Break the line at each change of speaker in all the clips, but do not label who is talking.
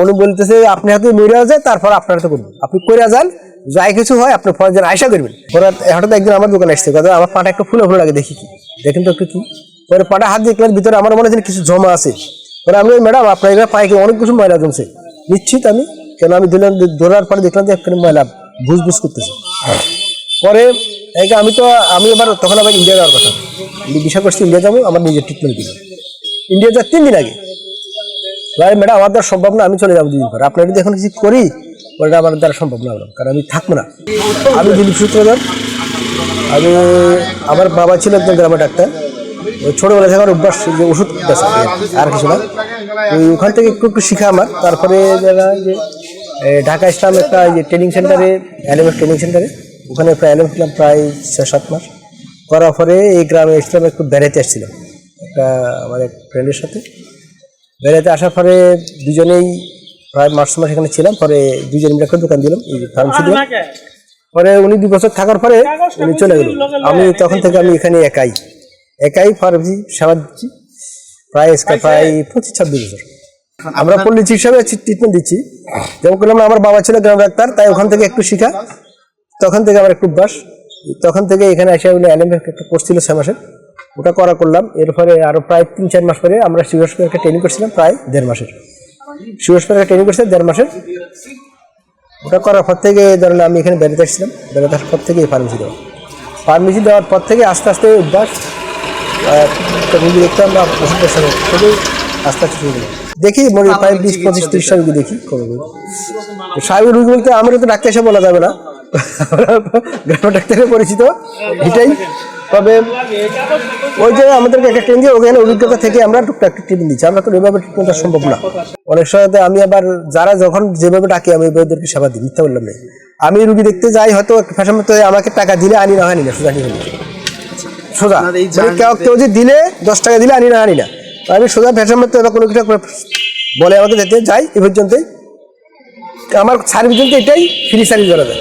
উনি বলতেছে, আপনি হাতে মরিয়া যায় তারপর আপনার হাতে করবেন। আপনি করে যান, যাই কিছু হয়, আপনি পরের দিন আয়সা করবেন। পরে হঠাৎ একদিন আমার দোকানে আসছে কথা আমার পাটা একটু ফুলে ফুলে লাগে, দেখি কি? দেখেন তো একটু কি। পরে পাটা হাত দেখলেন ভিতরে আমার মনে হচ্ছে কিছু জমা আছে। পরে আমি ম্যাডাম, আপনার এবার পায়ে অনেক কিছু ময়লা জমছে? নিশ্চিত আমি, কেন আমি দিলাম, ধরার পরে দেখলাম যে একখানে ময়লা বুঝ বুঝ করতেছে। পরে আমি তো, আমি এবার তখন আবার ইন্ডিয়া যাওয়ার কথা। বিষয় করছি ইন্ডিয়া যাব, আমার নিজের ট্রিটমেন্ট দিলাম ইন্ডিয়া যাওয়ার তিন দিন আগে ভাই, ম্যাডাম, আমার দ্বারা সম্ভব না, আমি চলে যাব দুদিন পরে। আপনার যদি এখন কিছু করি, ওটা আমার দ্বারা সম্ভব না কারণ আমি থাকব না। আমি দিলীপ সূত্রধর। আমি, আমার বাবা ছিল একজন গ্রামের ডাক্তার। ওই ছোটবেলা থেকে আমার অভ্যাস যে ওষুধ আর কিছু না। ওই ওখান থেকে একটু একটু শিখা আমার। তারপরে যারা যে ঢাকা ইসলাম একটা যে ট্রেনিং সেন্টারে অ্যালেমের ট্রেনিং সেন্টারে ওখানে প্রায় অ্যালেম ছিলাম প্রায় ছয়, সাত মাস। করার পরে এই গ্রামে ইসলাম একটু বেড়াতে আসছিলাম। একটা আমার এক ফ্রেন্ডের সাথে। বেড়াতে আসার পরে দুজনেই প্রায় মার্চ মাস এখানে ছিলাম পরে দুজন মিলে একটা দোকান দিলাম এই ফার্মেসি দিলাম পরে উনি দু বছর থাকার পরে উনি চলে গেল। আমি তখন থেকে আমি এখানে একাই। একাই ফার্মেসি সেবা দিচ্ছি। প্রায় প্রায় পঁচিশ ছাব্বিশ বছর। আমরা পল্লী চিকিৎসা ট্রিটমেন্ট দিচ্ছি। যেমন করলাম আমার বাবা ছিল গ্রাম ডাক্তার তাই ওখান থেকে একটু শিখা। তখন থেকে আমার একটু অভ্যাস। তখন থেকে এখানে এসে উনি অ্যালেম একটা কোর্স ছিল ছয় মাসের। ওটা করা করলাম। এরপরে আরও প্রায় তিন চার মাস পরে আমরা শিবসপুরে একটা ট্রেনিং করছিলাম প্রায় দেড় মাসের। শিবসপুরে একটা ট্রেনিং করছিলাম দেড় মাসের। ওটা করার পর থেকে ধরেন আমি এখানে বেড়াতে আসছিলাম। বেড়াতে আসার পর থেকে ফার্মেসি দেওয়া। ফার্মেসি দেওয়ার পর থেকে আস্তে আস্তে অভ্যাস রুগী দেখতাম বা ওষুধের সঙ্গে খুবই আস্তে আস্তে শুরু করলাম। দেখি মনে প্রায় বিশ পঁচিশ তিরিশটা রুগী দেখি। কবে? স্বাভাবিক রুগী বলতে আমরা তো ডাক্তার এসে বলা যাবে না। ডাক্তারের পরিচিত এটাই তবে ওই যে আমাদেরকে একটা ট্রেন দিয়ে ওখানে অভিজ্ঞতা থেকে আমরা টুকটাক ট্রিটমেন্ট দিচ্ছি আমরা তো এভাবে ট্রিটমেন্টটা সম্ভব না। অনেক সময় আমি আবার যারা যখন যেভাবে ডাকি আমি ওদেরকে সেবা দিই মিথ্যা বললাম না। আমি রুগী দেখতে যাই হয়তো ফ্যাশন মতো আমাকে টাকা দিলে আনি না আনি না সোজা নিয়ে সোজা। মানে কেউ কেউ যে দিলে দশ টাকা দিলে আনি না আনি না। আমি সোজা ফ্যাশন মতো কোনো কিছু বলে আমাকে যেতে যাই এ পর্যন্তই। আমার সার্ভিস কিন্তু এটাই ফ্রি সার্ভিস করা যায়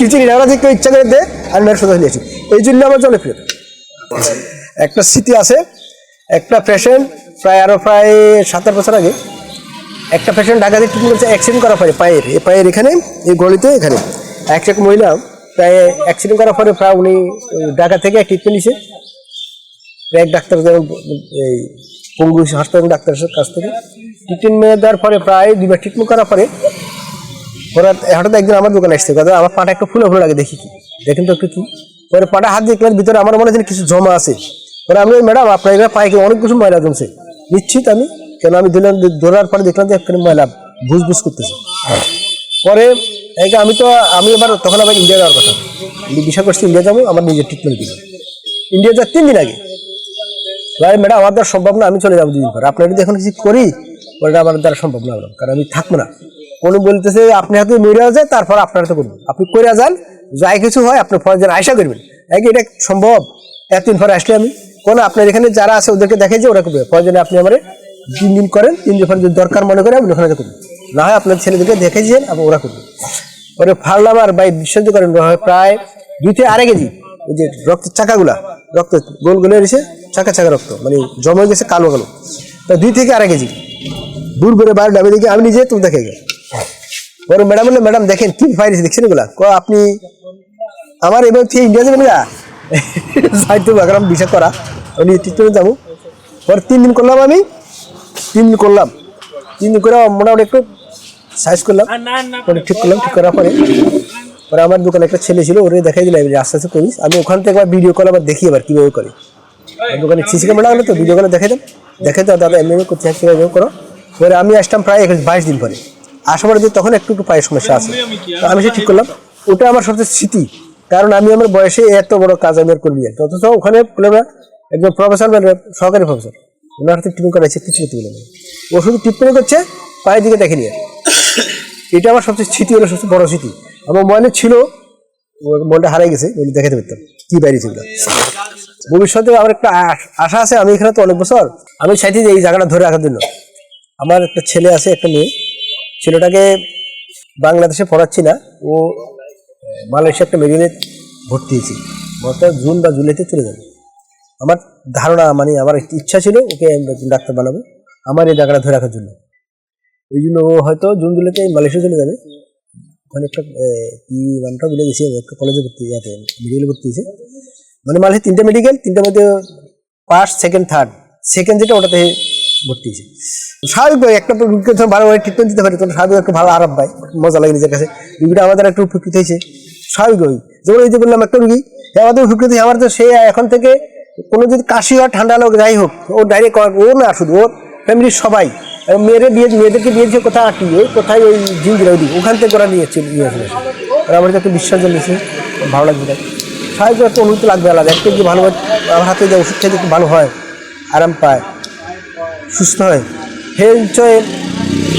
কিছু ওরা যে কেউ ইচ্ছা করে দেয় আমি মেয়ের সোজা নিয়ে আসি এই জন্য আমার চলে ফিরে একটা স্মৃতি আছে, একটা পেশেন্ট প্রায় আরও প্রায় সাত আট বছর আগে, একটা পেশেন্ট ঢাকাতে ট্রিটমেন্ট করছে অ্যাক্সিডেন্ট করার পরে পায়ের, এই পায়ের এখানে, এই গলিতে এখানে। এক এক মহিলা প্রায় অ্যাক্সিডেন্ট করার পরে প্রায় উনি ঢাকা থেকে ট্রিটমেন্ট নিছে। এক ডাক্তার এই পঙ্গু হাসপাতাল ডাক্তারের কাছ থেকে। ট্রিটমেন্ট দেওয়ার পরে প্রায় দুবার ট্রিটমেন্ট করার পরে পরে হঠাৎ একদিন আমার দোকানে আসছে কথা আমার পাটা একটু ফুলে ফুলে লাগে, দেখি কি? দেখেন তো, একটু কি? পরে পাটা হাত দেখলেন ভিতরে আমার মনে হচ্ছে কিছু জমা আছে। পরে আমি ম্যাডাম, আপনার এবার পায়ে অনেক কিছু ময়লা জমছে? নিশ্চিত আমি, কেন আমি দিলাম, ধরার পরে দেখলাম যে একখানে ময়লা বুঝ বুঝ করতেছে। পরে এই আমি তো, আমি এবার তখন আবার ইন্ডিয়া যাওয়ার কথা। আমি করছি ইন্ডিয়া যাব, আমার নিজের ট্রিটমেন্ট দিলাম ইন্ডিয়া যাওয়ার তিন দিন আগে। ভাই, ম্যাডাম, আমার দ্বারা সম্ভব না, আমি চলে যাব দুদিন পরে। আপনার যদি এখন কিছু করি ওটা আমার দ্বারা সম্ভব না কারণ আমি থাকব না। উনি বলতেছে, আপনি হাতে মরিয়া যায় তারপর আপনার হাতে করবেন। আপনি করে যান, যাই কিছু হয়, আপনি পরের দিন আয়সা করবেন। এক এটা সম্ভব? এতদিন পরে আসলে আমি, কোন আপনার এখানে যারা আছে ওদেরকে দেখে যে ওরা করবে। দিনে আপনি আমার তিন দিন করেন, তিন দিন যদি দরকার মনে করে আপনি ওখানে করবেন না হয় আপনার ছেলেদেরকে দেখে দিয়েন আপনি ওরা করবেন পরে আর ভাই, বিশ্বাস করেন প্রায় দুই থেকে আড়াই কেজি, ওই যে রক্তের চাকাগুলা, রক্ত গোল গোলে এসে চাকা চাকা রক্ত মানে জমে গেছে কালো কালো। তা দুই থেকে আড়াই কেজি। দূর করে বাইরে ডাবে দেখি আমি নিজে তুমি দেখে গেল পরে ম্যাডাম বলল ম্যাডাম দেখেন কি ফাইল দেখছেন এগুলা? ক আপনি আমার এবার থেকে ইন্ডিয়া যাবেন গা যাইতে বাগাম বিষয় করা। উনি ট্রিটমেন্ট যাব। পরে তিন দিন করলাম আমি। তিন দিন করলাম। তিন দিন করে মোটামুটি একটু সাইজ করলাম। পরে ঠিক করলাম ঠিক করার পরে। পরে আমার দোকানে একটা ছেলে ছিল ওরে দেখাই দিলাম আস্তে আস্তে করিস। আমি ওখান থেকে আবার ভিডিও কল আবার দেখি আবার কীভাবে করে। দোকানে সিসি ক্যামেরা হলো তো ভিডিও কলে দেখাই দাম দেখাই তো দাদা এমনি করতে করো। এবারে আমি আসলাম প্রায় বাইশ দিন পরে। আসার পরে যে তখন একটু একটু পায়ের সমস্যা আছে। তো আমি সে ঠিক করলাম। ওটা আমার সবচেয়ে স্মৃতি। কারণ আমি আমার বয়সে এত বড় কাজ আমি আর আর অথচ ওখানে একজন প্রফেসর মানে সহকারী প্রফেসর ওনার হাতে ট্রিটমেন্ট করাইছে, কিছু করতে ও শুধু ট্রিটমেন্ট করছে, পায়ের দিকে দেখে নিয়ে। এটা আমার সবচেয়ে স্মৃতি হলো, সবচেয়ে বড় স্মৃতি। আমার মনে ছিল মনটা হারাই গেছে দেখাতে পারতাম কি বাইরে ওগুলো ভবিষ্যতে আমার একটা আশ- আশা আছে, আমি এখানে তো অনেক বছর, আমি চাইছি যে এই জায়গাটা ধরে রাখার জন্য। আমার একটা ছেলে আছে, একটা মেয়ে। ছেলেটাকে বাংলাদেশে পড়াচ্ছি না, ও মালয়েশিয়া একটা মেডিকেলে ভর্তি হয়েছে। অর্থাৎ জুন বা জুলাইতে চলে যাবে। আমার ধারণা মানে আমার ইচ্ছা ছিল, ওকে ডাক্তার বানাবো, আমার এই জায়গাটা ধরে রাখার জন্য। এই জন্য ও হয়তো জুন, জুলাইতে মালয়েশিয়া চলে যাবে। ওখানে একটা কি নামটা বলে গেছি একটা কলেজে ভর্তি যাতে মেডিকেলে ভর্তি হয়েছে। মানে মালয়েশিয়া তিনটা মেডিকেল তিনটার মধ্যে ফার্স্ট সেকেন্ড থার্ড সেকেন্ড যেটা, ওটাতে ভর্তি হয়েছে। স্বাভাবিকভাবে একটা রুগীকে যখন ভালোভাবে ট্রিটমেন্ট দিতে পারে, তখন স্বাভাবিক একটা ভালো আরাম পায় মজা লাগে নিজের কাছে। রুগীটা আমাদের একটু উপকৃত হয়েছে। স্বাভাবিকভাবে যেমন এই যে বললাম একটা রুগী আমাদের উপকৃত আমার তো সে এখন থেকে কোনো যদি কাশি হয় ঠান্ডা হোক যাই হোক, ও ডাইরেক্ট ও না শুধু, ওর ফ্যামিলির সবাই। এবং মেয়েদের বিয়ে মেয়েদেরকে বিয়ে দিয়েছে কোথায় আটি ওই কোথায় ওই জিঞ্জিরা ওই ওখান থেকে ওরা নিয়ে নিয়ে আসলে আর আমার একটু বিশ্বাস জন্মেছে ভালো লাগবে তাই স্বাভাবিক একটা অনুভূতি লাগবে আলাদা। একটু যে ভালো আমার হাতে যে ওষুধ খেতে একটু ভালো হয়, আরাম পায়। সুস্থ হয়। সেই নিশ্চয়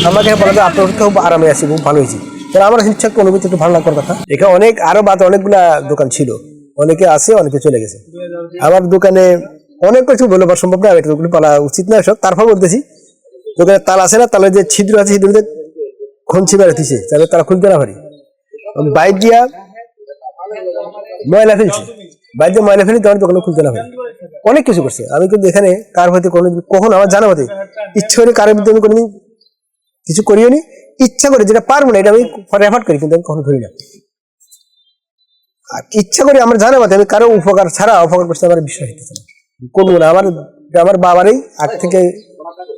আমাকে বলা যায় আপনার খুব আরামে আছি, খুব ভালো হয়েছি তাহলে আমার ইচ্ছা অনুভূতি একটু ভালো লাগার কথা। এখানে অনেক, আরও বাদ অনেকগুলা দোকান ছিল। অনেকে আছে, অনেকে চলে গেছে। আমার দোকানে অনেক কিছু বলে বা সম্ভব না এটা বলা উচিত না সব তারপর বলতেছি, দোকানে তালা আছে না? তালা যে ছিদ্র আছে, ছিদ্রতে খঞ্চি বেড়াতেছে তাহলে তারা খুলতে না পারি বাইক দিয়া ময়লা ফেলছি। বাইক দিয়ে ময়লা ফেলি, তখন দোকানে খুলতে না পারি অনেক কিছু করছে। আমি কিন্তু এখানে কার হইতে কোনো কখন আমার জানা হতে ইচ্ছে করে কারোর বিরুদ্ধে আমি কোনোদিন কিছু করিও নি। ইচ্ছা করে যেটা পারব না এটা আমি রেফার করি কিন্তু আমি কখনো করি না। আর ইচ্ছা করে আমার জানা মতে আমি কারও উপকার ছাড়া অপকার করতে আমার বিশ্বাস হইতেছে না। করব না। আমার আমার বাবারই আগ থেকে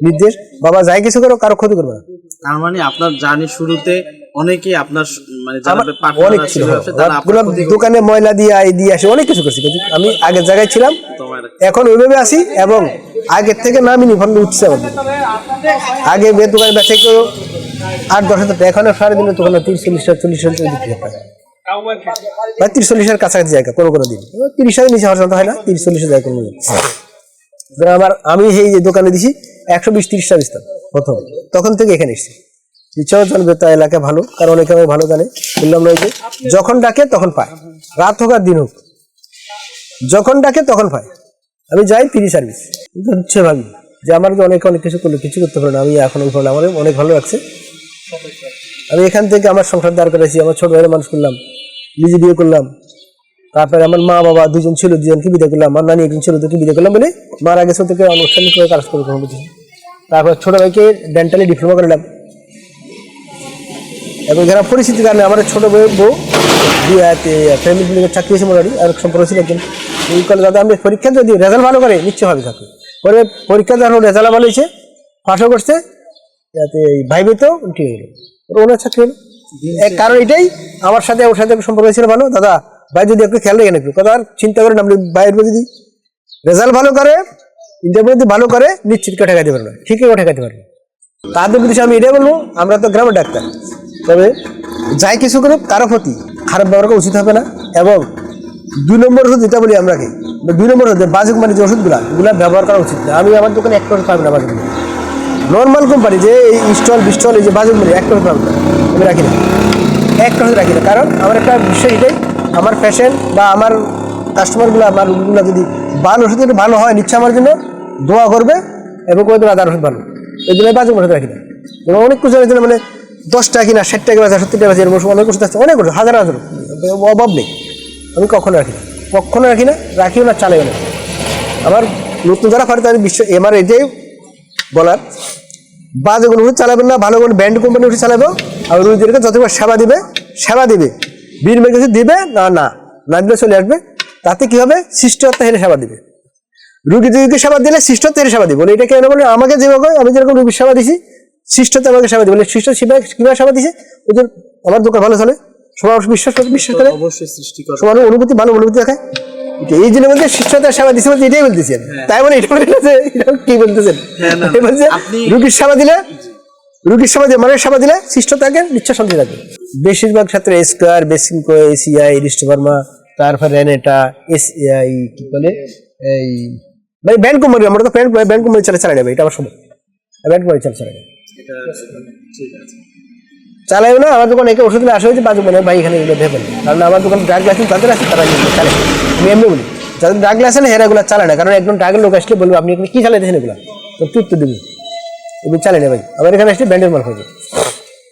নির্দেশ বাবা যাই কিছু করো কারও ক্ষতি করবে না।
তার মানে আপনার জার্নি শুরুতে অনেকেই আপনার মানে
অনেক ছিল। দোকানে ময়লা দিয়ে এই দিয়ে আসে অনেক কিছু করছি কিন্তু আমি আগের জায়গায় ছিলাম। এখন ওইভাবে আসি এবং আগের থেকে নামিনি ভালো উঠছে আমার দিকে। আগে বে দোকানে বেচে কেউ আট, দশ হাজার এখন সাড়ে দিনে দোকানে তিরিশ, চল্লিশ চল্লিশ হাজার বিক্রি হয়। বা তিরিশ, চল্লিশ হাজার কাছাকাছি জায়গা, কোনো কোনো দিন। তিরিশ হাজার নিচে হওয়ার হয় না, তিরিশ, চল্লিশ হাজার কোনো দিন আমার, আমি এই যে দোকানে দিছি, একশো বিশ, তিরিশ টাকা দিতাম প্রথম। তখন থেকে এখানে এসেছি। ইচ্ছাও জানবে তা এলাকা ভালো, কারণ অনেকে আমাকে ভালো জানে। বললাম যে, যখন ডাকে তখন পায়। রাত হোক আর দিন হোক। যখন ডাকে তখন পায়। আমি যাই ফ্রি সার্ভিস হচ্ছে ভাবি, যে আমার অনেক অনেক কিছু করল কিছু করতে পারে না, আমি এখন ফলে আমার অনেক ভালো লাগছে। আমি এখান থেকে আমার সংসার দাঁড় করেছি আমার ছোট ভাইয়ের মানুষ করলাম, নিজে বিয়ে করলাম। তারপরে আমার মা বাবা দুজন ছিল, দুজনকে বিয়ে করলাম, আমার নানি একজন ছিল দুটো বিয়ে করলাম বলে মারা গেছে থেকে আনুষ্ঠানিক করে কাজ করে করছি তারপর ছোট ভাইকে ডেন্টালি ডিপ্লোমা করলাম। এবং যারা পরিস্থিতি কারণে আমার ছোট বউ ফ্যামিলি চাকরি হয়েছে মোটামুটি, আর সম্পর্ক ছিল একজন। এই কলে দাদা আমি পরীক্ষা যদি রেজাল্ট ভালো করে নিশ্চয় হবে চাকরি পরে পরীক্ষা যখন রেজাল্ট ভালো হয়েছে পাশও করছে, যাতে এই ভাইবে তো ঠিক হয়ে গেল ওনার চাকরি হলো কারণ এটাই, আমার সাথে, ওর সাথে সম্পর্ক ছিল ভালো। দাদা, ভাই যদি একটু খেয়াল একটু কথা আর চিন্তা করেন আপনি ভাইয়ের যদি রেজাল্ট ভালো করে ইন্টারভিউ যদি ভালো করে, নিশ্চিত করে ঠেকাতে পারবে। ঠিক করে ঠেকাতে পারবে। তাদের উদ্দেশ্যে আমি এটাই বলব, আমরা তো গ্রামের ডাক্তার। তবে যাই কিছু করুক, কারও প্রতি খারাপ ব্যবহার করা উচিত হবে না। এবং দুই নম্বর ওষুধ যেটা বলি আমরা কি? দুই নম্বর ওষুধ বাজু কোম্পানি যে ওষুধগুলো, এগুলো ব্যবহার করা উচিত না। আমি আমার দোকানে একটা ওষুধ পাবো না বাজু নর্মাল কোম্পানি যে এই স্টল বিস্টল এই যে বাজু কোম্পানি একটা ওষুধ পাবো না। আমি রাখি না। একটা ওষুধ রাখি না। কারণ আমার একটা বিষয় এটাই, আমার পেশেন্ট বা আমার কাস্টমারগুলো আমার রুগীগুলো যদি ভালো ওষুধ একটু ভালো হয়, নিচ্ছে আমার জন্য, দোয়া করবে এবং দেবে আদার ওষুধ ভালো এই জন্য আমি বাজু ওষুধ রাখি না। এবং অনেক কিছু আছে মানে দশ টাকা কিনা ষাট টাকা বাজার, সত্তর টাকা বাজার, এরকম অনেক ওষুধ আছে, অনেক ওষুধ, হাজার হাজার। অভাব নেই। আমি কখনো রাখি না। কখনো রাখি না, রাখিও না, চালাইও না। আমার নতুন যারা পারে তাদের বিশ্ব আমার এটাই বলার, বাজে কোনো চালাবেন না, ভালো কোনো ব্র্যান্ড কোম্পানির ওষুধ চালাবো, আর রোগীদেরকে যতবার সেবা দিবে সেবা দিবে। বিনিময় কিছু দিবে, না না না দিলে চলে আসবে। তাতে কি হবে? সৃষ্টিকর্তা হেরে সেবা দিবে। রুগী রুগীকে সেবা দিলে শিষ্টত্ব হেরে সেবা দিবে। বলে, এটা কেন বলে? আমাকে যেভাবে আমি যেরকম রুগীর সেবা দিছি শিষ্টতা আমাকে সেবা দিবে। বলে শিষ্ট সেবা কীভাবে সেবা দিছে? ওদের আমার দোকান ভালো চলে। সবাই আমার বিশ্বাস করে বিশ্বাস করে।
অবশ্যই
সবার অনুভূতি ভালো অনুভূতি দেখায়। এই জন্য বলতে শিষ্যতার সেবা বলতে এটাই বলতেছি। আমি। তাই বলে এটা বলে কি বলতেছেন
হ্যাঁ,
রুগীর সেবা দিলে রুগীর সেবা দিয়ে মানুষের সেবা দিলে থাকে নিশ্চয় শান্তি থাকবে বেশিরভাগ ক্ষেত্রে স্কোয়ার বেসিংকো এসিআই রিস্টোভার্মা তারপর রেনেটা এসিআই কি বলে? এই মানে ব্যান্ড কোম্পানি আমরা তো ব্যান্ড ব্যান্ড কোম্পানি চালা চালাই নেবে এটা আমার সময়। ব্যান্ড কোম্পানি চালা চালাই নেবে
ঠিক আছে।
চালাই না, আমার দোকানে একে ওষুধ আসা হয়েছে, বাজু মানে ভাই এখানে এগুলো ভেবেন কারণ আমার দোকান ড্রাগ লাইসেন্স তাদের আছে, তারা এগুলো চালে আমি এমনি বলি, যাদের ড্রাগ লাইসেন্স হেরা এগুলো চালায় না, কারণ একজন ড্রাগের লোক আসলে বলব, আপনি এখানে কি চালাইতেছেন এগুলো? তো তুই তো দিবি। এগুলো চালাই না ভাই। আমার এখানে আসলে ব্যান্ডের মাল হয়ে যায়।